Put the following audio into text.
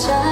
찾아